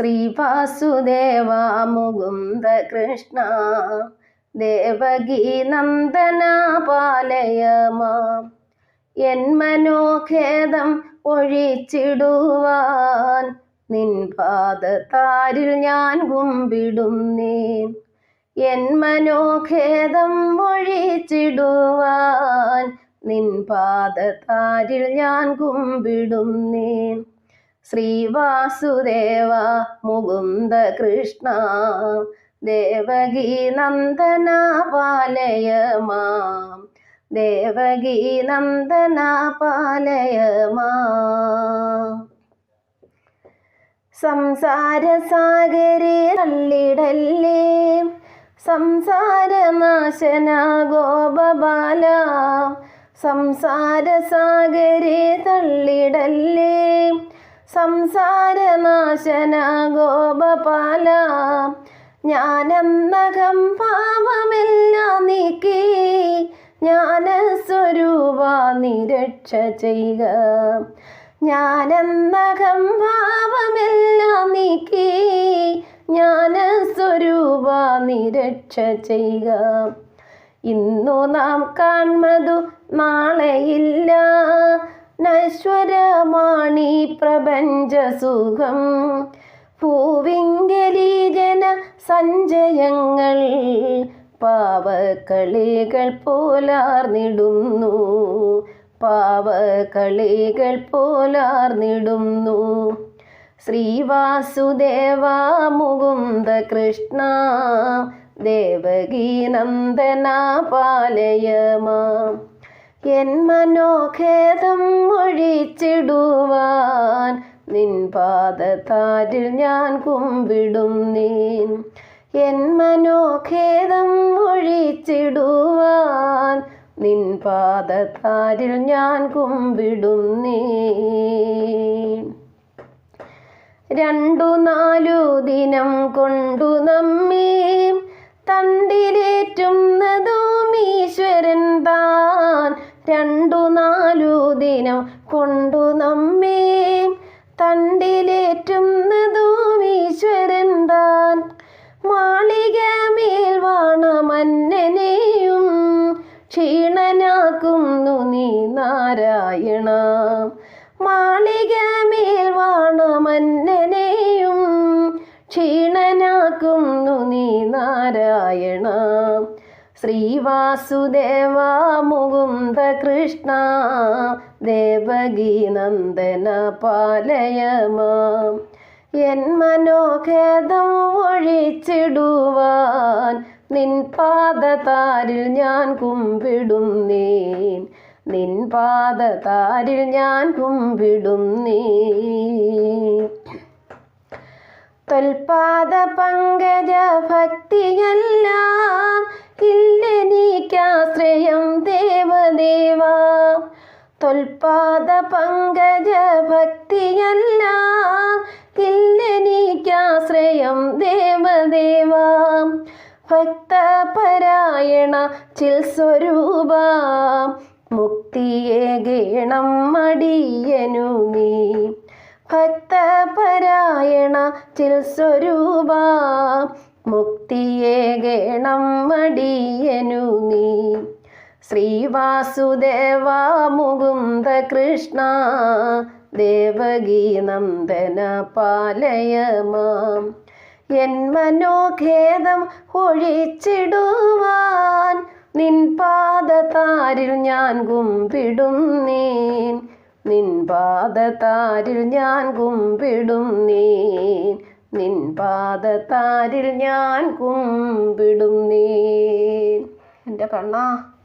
ശ്രീവാസുദേവ മുകുന്ദ കൃഷ്ണ ദേവകീ നന്ദന പാലയ മാം എൻ മനോഖേദം ഒഴിച്ചിടുവാൻ നിൻ പാദത്താരിൽ ഞാൻ കുമ്പിടുന്നേൻ. എൻ മനോഖേദം ഒഴിച്ചിടുവാൻ നിൻ പാദത്താരിൽ ഞാൻ കുമ്പിടുന്നേ ശ്രീവാസുദേവ മുകുന്ദ കൃഷ്ണ ദേവകീ നന്ദന പാലയ മാം ദേവകീ നന്ദന പാലയ സംസാര സംസാരസാഗരെ തള്ളിടല്ലേ സംസാരനാശന ഗോപബാല സംസാരസാഗരെ തള്ളിടല്ലേ സംസാരനാശന ഗോപപാല ഞാനെന്നകം പാപമെല്ലാം നീക്കി. ജ്ഞാനസ്വരൂപ നിരക്ഷ ചെയ്യുക. ഞാനെന്നകം പാപമെല്ലാം നീക്കി. ജ്ഞാനസ്വരൂപ നിരക്ഷ ചെയ്യുക. ഇന്നു നാം കാൺമതു നാളെയില്ല. നശ്വരമാണി പ്രപഞ്ചസുഖം പൂവിംഗലീജന ജന സഞ്ചയങ്ങൾ പാവക്കളികൾ പോലാർന്നിടുന്നു. പാവക്കളികൾ പോലാർന്നിടുന്നു. ശ്രീവാസുദേവ മുകുന്ദ കൃഷ്ണ ദേവകീനന്ദന പാലയമാം എൻ മനോഖേദം ഒഴിച്ചിടുവാൻ നിൻ പാദത്താരിൽ ഞാൻ കുമ്പിടും നീൻ. എൻ മനോഖേദം ഒഴിച്ചിടുവാൻ നിൻ പാദത്താരിൽ ഞാൻ കുമ്പിടും നീ രണ്ടു നാലു ദിനം കൊണ്ടു നമ്മേ രണ്ടു നാലു ദിനം കൊണ്ടു നമ്മേ തണ്ടിലേറ്റുന്നതും ഈശ്വരൻ താൻ. മാളിക മേൽവാണമന്നനെയും ക്ഷീണനാക്കുന്നു നീ നാരായണ. മാളിക മേൽ ശ്രീവാസുദേവ മുകുന്ദ കൃഷ്ണ ദേവകീ നന്ദന പാലയമാം എൻ മനോഖേദം ഒഴിച്ചിടുവാൻ നിൻ പാദതാരിൽ ഞാൻ കുമ്പിടുന്നേൻ നീൻ. പാദതാരിൽ ഞാൻ കുമ്പിടുന്നേ തൊൽപാദ പങ്കജ ഭക്തിയെല്ലാം ഇല്ലെനിക്കാശ്രയം ദേവദേവ തൊൽപാദ പങ്കജ ഭക്തിയല്ല തില്ലനിക്കാശ്രയം ദേവദേവ ഭക്തപരായണ ചിൽ സ്വരൂപ മുക്തിയെ ഗേണം മടിയനു നീ ഭക്തപരായണ ചിൽ സ്വരൂപ മുക്തിയെ ഗേണം മടിയനു ശ്രീവാസുദേവ മുകുന്ദ കൃഷ്ണ ദേവകീ നന്ദന പാലയമാം എൻ മനോഖേദം ഒഴിച്ചിടുവാൻ നിൻ പാദതാരിൽ ഞാൻ കുമ്പിടും നീൻ പാദതാരിൽ ഞാൻ കുമ്പിടും നീൻ പാദതാരിൽ ഞാൻ കുമ്പിടും നീൻ എന്റെ കണ്ണാ.